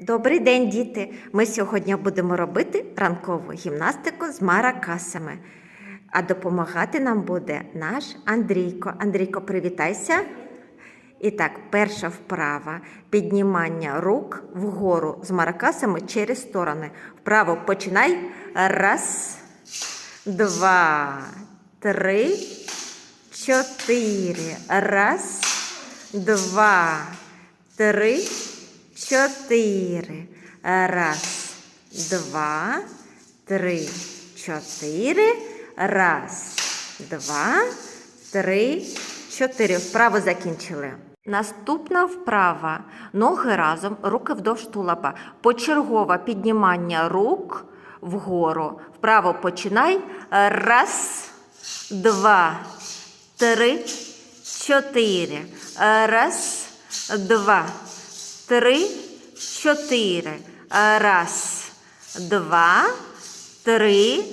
Добрий день, діти! Ми сьогодні будемо робити ранкову гімнастику з маракасами. А допомагати нам буде наш Андрійко. Андрійко, привітайся. І так, перша вправа піднімання рук вгору з маракасами через сторони. Вправо починай. Раз, два, три, чотири. Раз, два, три, чотири. Раз, два, три, чотири. Раз, два, три, чотири. Вправо закінчили. Наступна вправа. Ноги разом, руки вдовж тулаба. Почергове піднімання рук вгору. Вправо починай. Раз, два, три, чотири. Раз, два, три, чотири. Раз, два, три,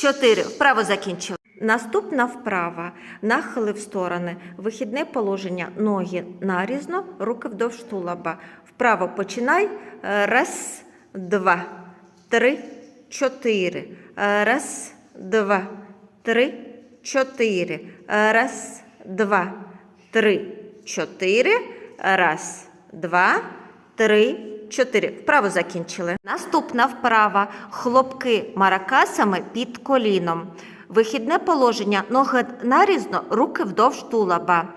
чотири. Вправо закінчили. Наступна вправа. Нахили в сторони. Вихідне положення. Ноги нарізно, руки вдовж тулаба. Вправо починай. Раз, два, три, чотири. Раз, два, три, чотири. Раз, два, три, чотири. Раз, два, три, чотири. Вправо закінчили. Наступна вправа. Хлопки маракасами під коліном. Вихідне положення. Ноги нарізно, руки вдовж тулаба.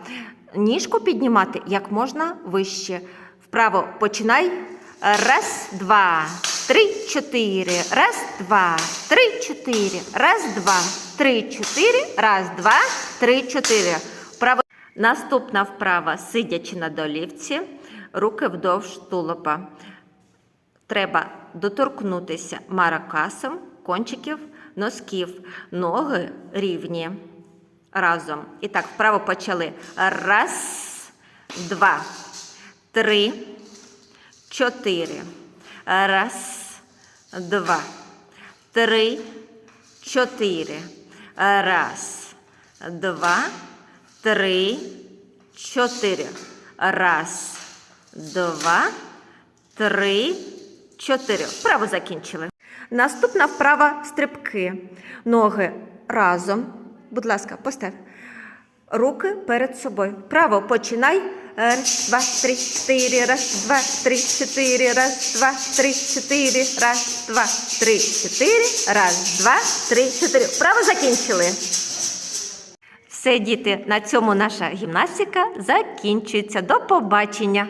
Ніжку піднімати як можна вище. Вправо починай. Раз, два, три, чотири. Раз, два, три, чотири. Раз, два, три, чотири. Раз, два, три, чотири. Наступна вправа, сидячи на долівці, руки вдовж тулуба. Треба доторкнутися маракасом кончиків носків. Ноги рівні разом. І так, вправо почали. Раз, два, три, чотири. Раз, два, три, чотири. Раз, два, три, чотири. Раз, два, три, чотири. Вправо закінчили. Наступна вправа стрибки. Ноги разом. Будь ласка, постав. Руки перед собою. Право починай. Раз, два, три, чотири. Раз, два, три, чотири. Раз, два, три, чотири. Раз, два, три, чотири. Раз, два, три, чотири. Вправо закінчили. Все, діти, на цьому наша гімнастика закінчується. До побачення!